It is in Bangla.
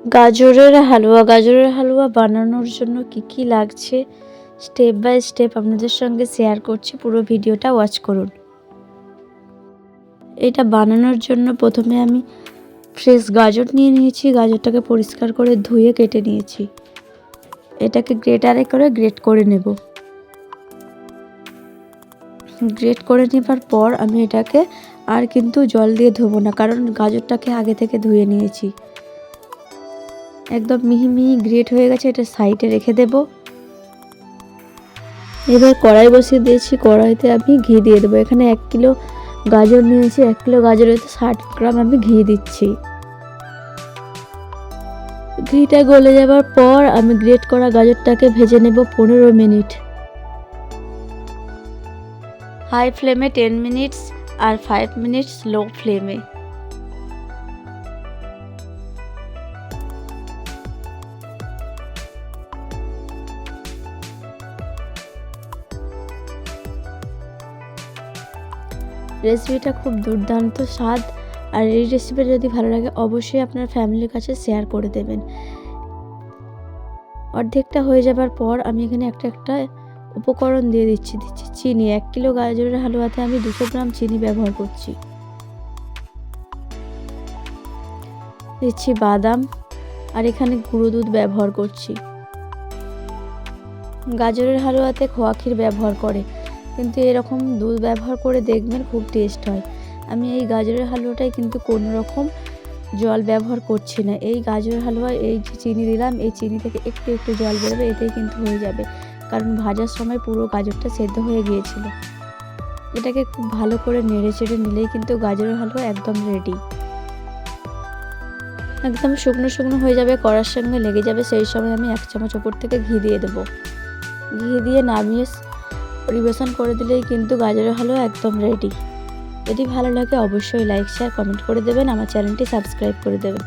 গাজরের হালুয়া গাজরের হালুয়া বানানোর জন্য কি কি লাগছে? স্টেপ বাই স্টেপ আপনাদের সঙ্গে শেয়ার করছি, পুরো ভিডিওটা ওয়াচ করুন। এটা বানানোর জন্য প্রথমে আমি ফ্রেশ গাজর নিয়ে নিয়েছি, গাজরটাকে পরিষ্কার করে ধুয়ে কেটে নিয়েছি। এটাকে গ্রেটারে করে গ্রেট করে নেব। গ্রেট করে নেবার পর আমি এটাকে আর কিন্তু জল দিয়ে ধোবো না, কারণ গাজরটাকে আগে থেকে ধুয়ে নিয়েছি। একদম মিহি মিহি গ্রেট হয়ে গেছে, এটা সাইডে রেখে দেব। এবার কড়াই বসিয়ে দিয়েছি, কড়াইতে আমি ঘি দিয়ে দেবো। এখানে এক কিলো গাজর নিয়েছি, এক কিলো গাজরেতে ষাট গ্রাম আমি ঘি দিচ্ছি। ঘিটা গলে যাবার পর আমি গ্রেট করা গাজরটাকে ভেজে নেব পনেরো মিনিট। হাই ফ্লেমে টেন মিনিটস আর ফাইভ মিনিটস লো ফ্লেমে। রেসিপিটা খুব দুর্দান্ত স্বাদ। আর এই রেসিপিটা যদি ভালো লাগে, অবশ্যই আপনার ফ্যামিলির কাছে শেয়ার করে দেবেন। অর্ধেকটা হয়ে যাবার পর আমি এখানে একটা একটা উপকরণ দিয়ে দিচ্ছি দিচ্ছি চিনি। এক কিলো গাজরের হালুয়াতে আমি দুশো গ্রাম চিনি ব্যবহার করছি। দিচ্ছি বাদাম আর এখানে গুঁড়ো দুধ ব্যবহার করছি। গাজরের হালুয়াতে খোয়া ক্ষীর ব্যবহার করে। কিন্তু এরকম দুধ ব্যবহার করে দেখবেন খুব টেস্ট হয়। আমি এই গাজরের হালুয়াটাই কিন্তু কোনো রকম জল ব্যবহার করছি না। এই গাজরের হালুয়া, এই যে চিনি দিলাম, এই চিনি থেকে একটু একটু জল বেরোবে, এতেই কিন্তু হয়ে যাবে। কারণ ভাজার সময় পুরো গাজরটা সেদ্ধ হয়ে গিয়েছিল। এটাকে খুব ভালো করে নেড়ে চেড়ে নিলেই কিন্তু গাজরের হালুয়া একদম রেডি একদম শুকনো শুকনো হয়ে যাবে, কড়ার সঙ্গে লেগে যাবে, সেই সময় আমি এক চামচ ওপর থেকে ঘি দিয়ে দেবো। ঘি দিয়ে নামিয়ে পরিবেশন করে দিলেই কিন্তু গাজরের হালুয়া একদম রেডি যদি ভালো লাগে অবশ্যই লাইক শেয়ার কমেন্ট করে দেবেন। আমার চ্যানেলটি সাবস্ক্রাইব করে দেবেন।